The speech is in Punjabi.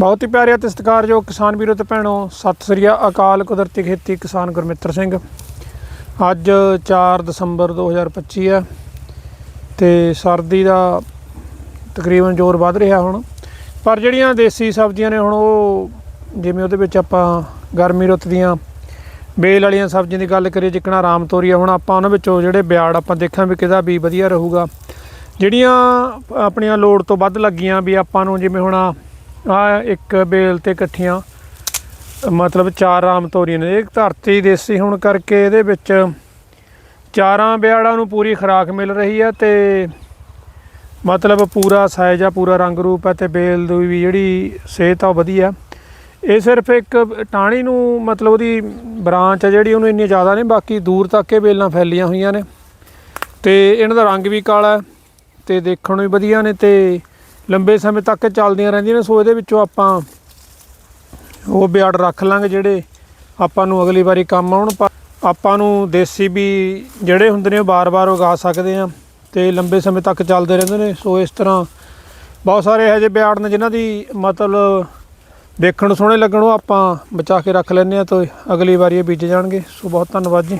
ਬਹੁਤ ਹੀ ਪਿਆਰੇ ਅਤੇ ਸਤਿਕਾਰਯੋਗ ਕਿਸਾਨ ਵੀਰੋ ਤੇ ਭੈਣੋ, ਸਤਿ ਸ੍ਰੀ ਅਕਾਲ ਕੁਦਰਤੀ ਖੇਤੀ ਕਿਸਾਨ ਗੁਰਮਿੱਤਰ ਸਿੰਘ। ਅੱਜ 4 ਦਸੰਬਰ 2025 ਹੈ ਤੇ ਸਰਦੀ ਦਾ ਤਕਰੀਬਨ ਜ਼ੋਰ ਵੱਧ ਰਿਹਾ ਹੁਣ। ਪਰ ਜਿਹੜੀਆਂ ਦੇਸੀ ਸਬਜ਼ੀਆਂ ਨੇ ਹੁਣ ਉਹ, ਜਿਵੇਂ ਉਹਦੇ ਵਿੱਚ ਆਪਾਂ ਗਰਮੀ ਰੁੱਤ ਦੀਆਂ ਬੇਲ ਵਾਲੀਆਂ ਸਬਜ਼ੀਆਂ ਦੀ ਗੱਲ ਕਰੀਏ, ਜਿੱਕਣਾ ਰਾਮ ਤੋਰੀ ਆ ਹੁਣ ਆਪਾਂ ਉਹਨਾਂ ਵਿੱਚੋਂ ਜਿਹੜੇ ਬਿਆੜ ਆਪਾਂ ਦੇਖਾਂ ਵੀ ਕਿਹਦਾ ਵੀ ਵਧੀਆ ਰਹੂਗਾ। ਜਿਹੜੀਆਂ ਆਪਣੀਆਂ ਲੋੜ ਤੋਂ ਵੱਧ ਲੱਗੀਆਂ ਵੀ ਆਪਾਂ ਨੂੰ, ਜਿਵੇਂ ਹੁਣ ਆ ਇੱਕ ਬੇਲ ਤੇ ਇਕੱਠੀਆਂ, ਮਤਲਬ ਚਾਰ ਆਮ ਤੋਰੀਆਂ ਨੇ। ਇਹ ਧਰਤੀ ਦੇਸੀ ਹੋਣ ਕਰਕੇ ਇਹਦੇ ਵਿੱਚ ਚਾਰਾਂ ਬਿਆੜਾਂ ਨੂੰ ਪੂਰੀ ਖੁਰਾਕ ਮਿਲ ਰਹੀ ਹੈ ਤੇ ਮਤਲਬ ਪੂਰਾ ਸਾਈਜ਼ ਆ, ਪੂਰਾ ਰੰਗ ਰੂਪ ਹੈ ਤੇ ਬੇਲ ਦੀ ਵੀ ਜਿਹੜੀ ਸਿਹਤ ਆ ਉਹ ਵਧੀਆ। ਇਹ ਸਿਰਫ ਇੱਕ ਟਾਹਣੀ ਨੂੰ ਮਤਲਬ ਉਹਦੀ ਬ੍ਰਾਂਚ ਆ ਜਿਹੜੀ ਉਹਨੂੰ ਇੰਨੀ ਜ਼ਿਆਦਾ ਨਹੀਂ, ਬਾਕੀ ਦੂਰ ਤੱਕ ਇਹ ਬੇਲਾਂ ਫੈਲੀਆਂ ਹੋਈਆਂ ਨੇ। ਤੇ ਇਹਨਾਂ ਦਾ ਰੰਗ ਵੀ ਕਾਲਾ ਹੈ ਤੇ ਦੇਖਣ ਨੂੰ ਵੀ ਵਧੀਆ ਨੇ ਤੇ ਲੰਬੇ ਸਮੇਂ ਤੱਕ ਚੱਲਦੀਆਂ ਰਹਿੰਦੀਆਂ ਨੇ, ਸੋ ਇਹਦੇ ਵਿੱਚੋਂ ਆਪਾਂ ਉਹ ਬਿਆੜ ਰੱਖ ਲਾਂਗੇ ਜਿਹੜੇ ਆਪਾਂ ਨੂੰ ਅਗਲੀ ਵਾਰੀ ਕੰਮ ਆਉਣ। ਆਪਾਂ ਨੂੰ ਦੇਸੀ ਵੀ ਜਿਹੜੇ ਹੁੰਦੇ ਨੇ ਉਹ ਬਾਰ-ਬਾਰ ਉਗਾ ਸਕਦੇ ਆ ਤੇ ਲੰਬੇ ਸਮੇਂ ਤੱਕ ਚੱਲਦੇ ਰਹਿੰਦੇ ਨੇ। ਸੋ ਇਸ ਤਰ੍ਹਾਂ ਬਹੁਤ ਸਾਰੇ ਇਹੋ ਜਿਹੇ ਬਿਆੜ ਨੇ ਜਿਨ੍ਹਾਂ ਦੀ ਮਤਲਬ ਦੇਖਣ ਨੂੰ ਸੋਹਣੇ ਲੱਗਣ, ਉਹ ਆਪਾਂ ਬਚਾ ਕੇ ਰੱਖ ਲੈਂਦੇ ਆ ਤੇ ਅਗਲੀ ਵਾਰੀ ਇਹ ਬੀਜੇ ਜਾਣਗੇ। ਸੋ ਬਹੁਤ ਧੰਨਵਾਦ ਜੀ।